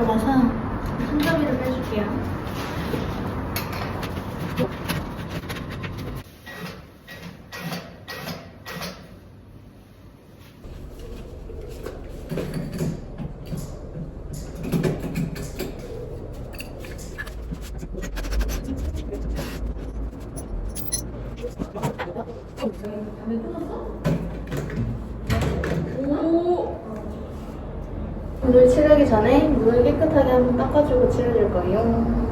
들어가서 손잡이를 빼줄게요. 오늘 칠하기 전에 문을 깨끗하게 한번 닦아주고 칠해줄 거예요. 네.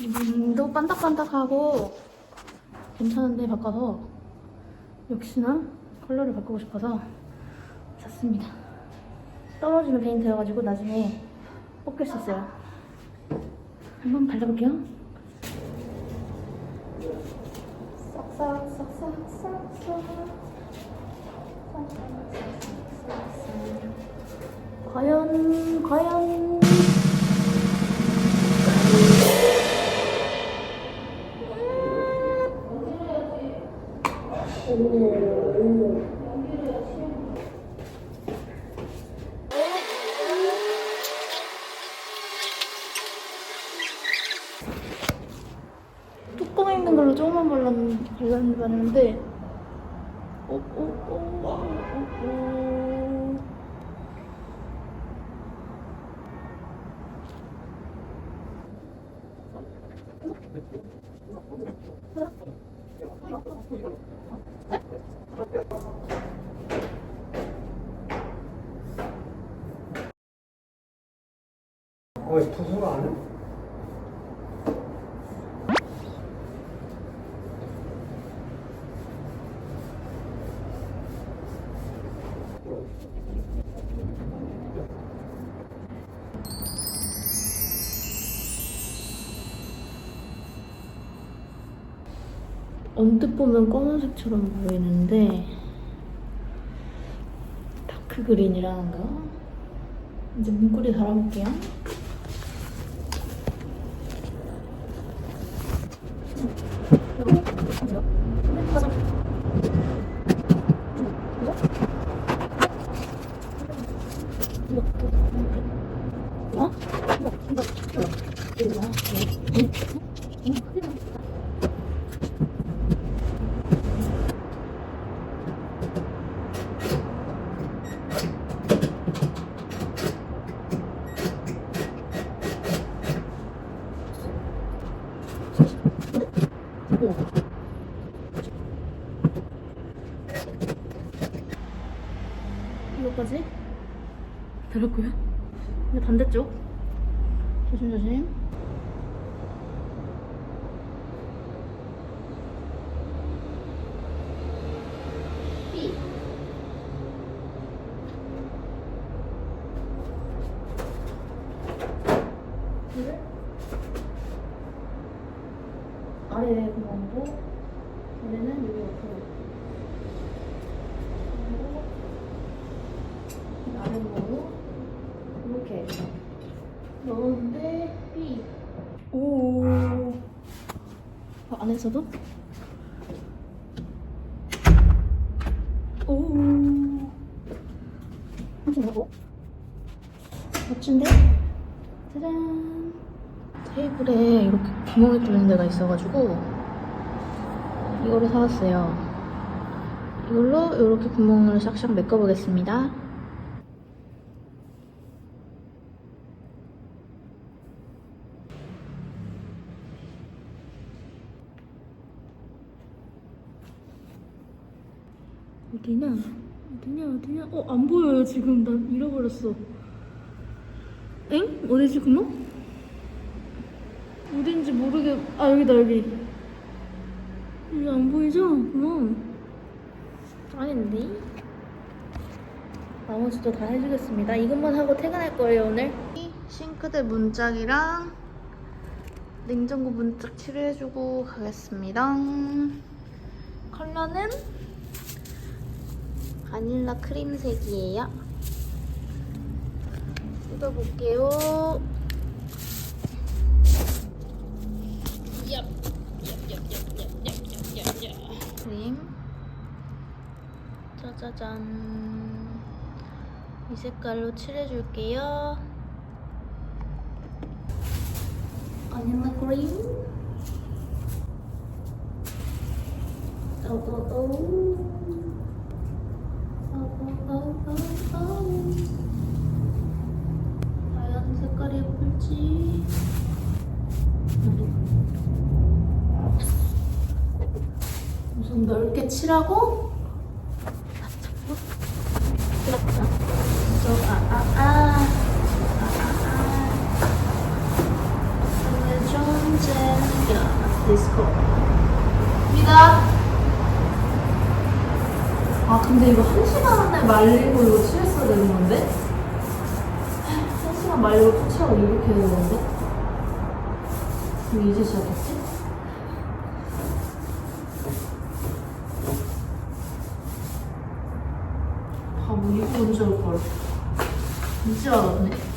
눈도 반짝반짝하고 괜찮은데 바꿔서 역시나 컬러를 바꾸고 싶어서 샀습니다. 떨어지는 페인트여가지고 나중에 뽑힐 수 있어요. 한번 발라볼게요. 과연 과연 뚜껑에 있는 걸로 조금만 발랐- 발랐는데 어, 어, 어, 어, 어. 어, 투수가 안 해? 언뜻 보면 검은색처럼 보이는데 다크 그린이라는 거 이제 문고리 달아볼게요 어? 이거까지 들었고요. 이제 반대쪽 조심조심. 아래 구멍도 아래는 여기 옆으로. 그리고 아래로 이렇게 넣었는데 B. 오. 어, 안에서도? 오. 한번 하고 멋진데? 짜잔. 테이블에 이렇게 구멍이 뚫린 데가 있어가지고 이거를 사왔어요. 이걸로 이렇게 구멍을 샥샥 메꿔보겠습니다 어디냐? 어디냐? 어디냐? 어, 안 보여요, 지금. 난 잃어버렸어. 엥? 어디지, 구멍? 어딘지 모르게. 아, 여기다, 여기. 여기 안 보이죠? 구멍. 아닌데? 나머지도 다 해주겠습니다. 이것만 하고 퇴근할 거예요, 오늘. 싱크대 문짝이랑 냉장고 문짝 칠해주고 가겠습니다. 컬러는 바닐라 크림색이에요. 뜯어볼게요. 얍, 얍, 얍, 크림. 짜자잔. 이 색깔로 칠해줄게요. 바닐라 크림. 또또또. 하얀 색깔이 예쁠지? 우선 넓게 칠하고? 아, 아, 아, 디스코. 입니다. 아 근데 이거 한 시간 안에 말리고 이거 칠했어야 되는 건데? 한 시간 말리고 터치하고 이렇게 해야 되는데? 왜 이제 시작했지? 바보 이거 언제 올걸? 이제 알았네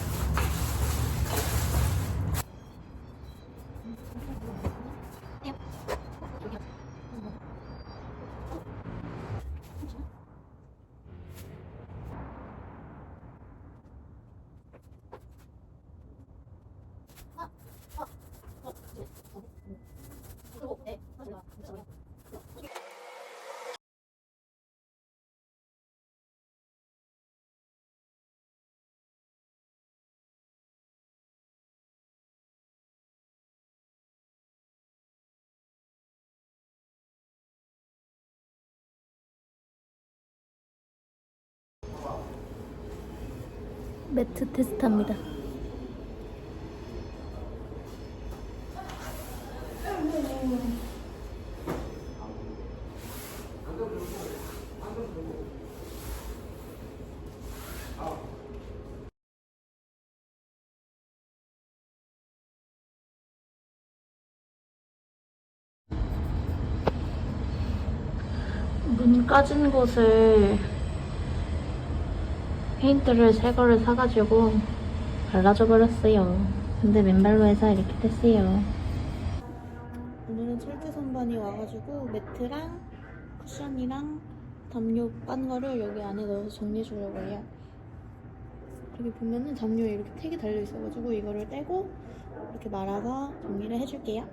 매트 테스트합니다. 문 까진 곳을 페인트를 새 거를 사가지고 발라줘 버렸어요. 근데 맨발로 해서 이렇게 됐어요. 오늘은 철제 선반이 와가지고 매트랑 쿠션이랑 담요 깐 거를 여기 안에 넣어서 정리해 주려고 해요. 여기 보면은 담요에 이렇게 택이 달려 있어가지고 이거를 떼고 이렇게 말아서 정리를 해줄게요.